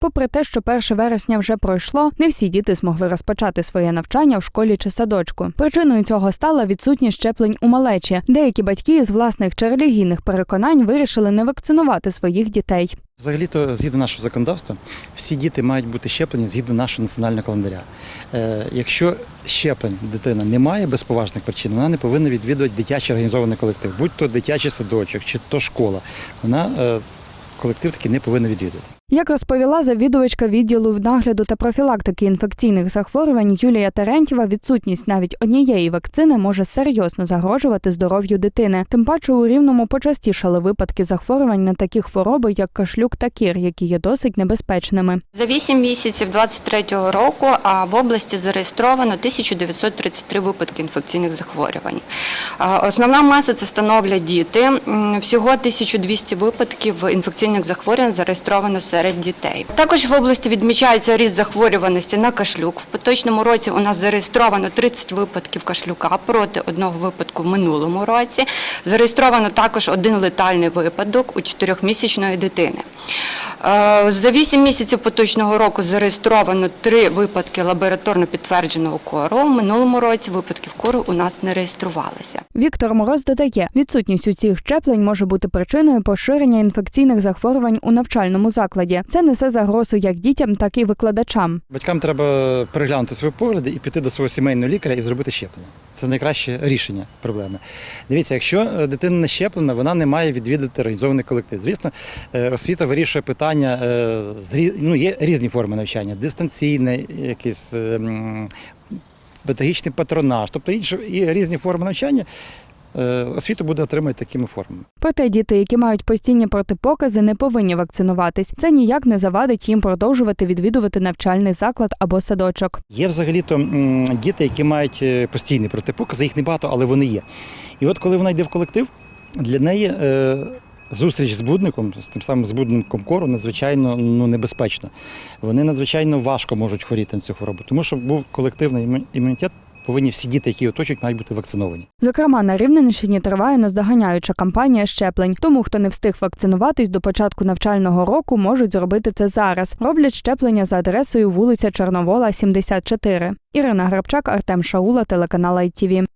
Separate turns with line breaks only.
Попри те, що 1 вересня вже пройшло, не всі діти змогли розпочати своє навчання в школі чи садочку. Причиною цього стала відсутність щеплень у малечі. Деякі батьки з власних чи релігійних переконань вирішили не вакцинувати своїх дітей.
Взагалі-то, згідно нашого законодавства, всі діти мають бути щеплені згідно нашого національного календаря. Е, якщо щеплень дитина не має без поважних причин, вона не повинна відвідувати дитячий організований колектив, будь то дитячий садочок чи то школа. Вона е, колектив такий не повинна відвідувати.
Як розповіла завідувачка відділу нагляду та профілактики інфекційних захворювань Юлія Терентєва, відсутність навіть однієї вакцини може серйозно загрожувати здоров'ю дитини. Тим паче у рівному почастішали випадки захворювань на такі хвороби, як кашлюк та кір, які є досить небезпечними.
За 8 місяців 23-го року в області зареєстровано 1933 випадки інфекційних захворювань. Основна маса це становлять діти. Всього 1200 випадків інфекційних захворювань зареєстровано серед дітей. Також в області відмічається ріст захворюваності на кашлюк. В поточному році у нас зареєстровано 30 випадків кашлюка проти одного випадку в минулому році. Зареєстровано також один летальний випадок у 4-місячної дитини. Е, За 8 місяців поточного року зареєстровано три випадки лабораторно підтвердженого кору. У минулому році випадків кору у нас не реєструвалися.
Віктор Мороз додає, відсутність усіх щеплень може бути причиною поширення інфекційних захворювань у навчальному закладі. Це несе загрозу як дітям, так і викладачам.
Батькам треба переглянути свої погляди і піти до свого сімейного лікаря і зробити щеплення. Це найкраще рішення проблеми. Дивіться, якщо е, дитина не щеплена, вона не має відвідати організований колектив. Звісно, е, освіта вирішує питання. Е, з рі- Ну, є різні форми навчання, дистанційне, якийсь е, педагогічний патронаж, тобто інші і різні форми навчання. е, Освіту буде отримати такими формами.
Проте діти, які мають постійні протипокази, не повинні вакцинуватись. Це ніяк не завадить їм продовжувати відвідувати навчальний заклад або садочок.
Є взагалі-то діти, які мають е, постійні протипокази, їх небагато, але вони є. І от коли вона йде в колектив, для неї е, зустріч з будником, з тим самим збудником кору, надзвичайно ну, небезпечно. Вони надзвичайно важко можуть хворіти на цю хворобу. Тому що був колективний іму- імунітет, повинні всі діти, які оточують, мають бути вакциновані.
Зокрема, на Рівненщині триває наздоганяюча кампанія щеплень. Тому, хто не встиг вакцинуватись до початку навчального року, можуть зробити це зараз. Роблять щеплення за адресою вулиця Чорновола, 74. Ірина Грабчак, Артем Шаула, телеканал ITV.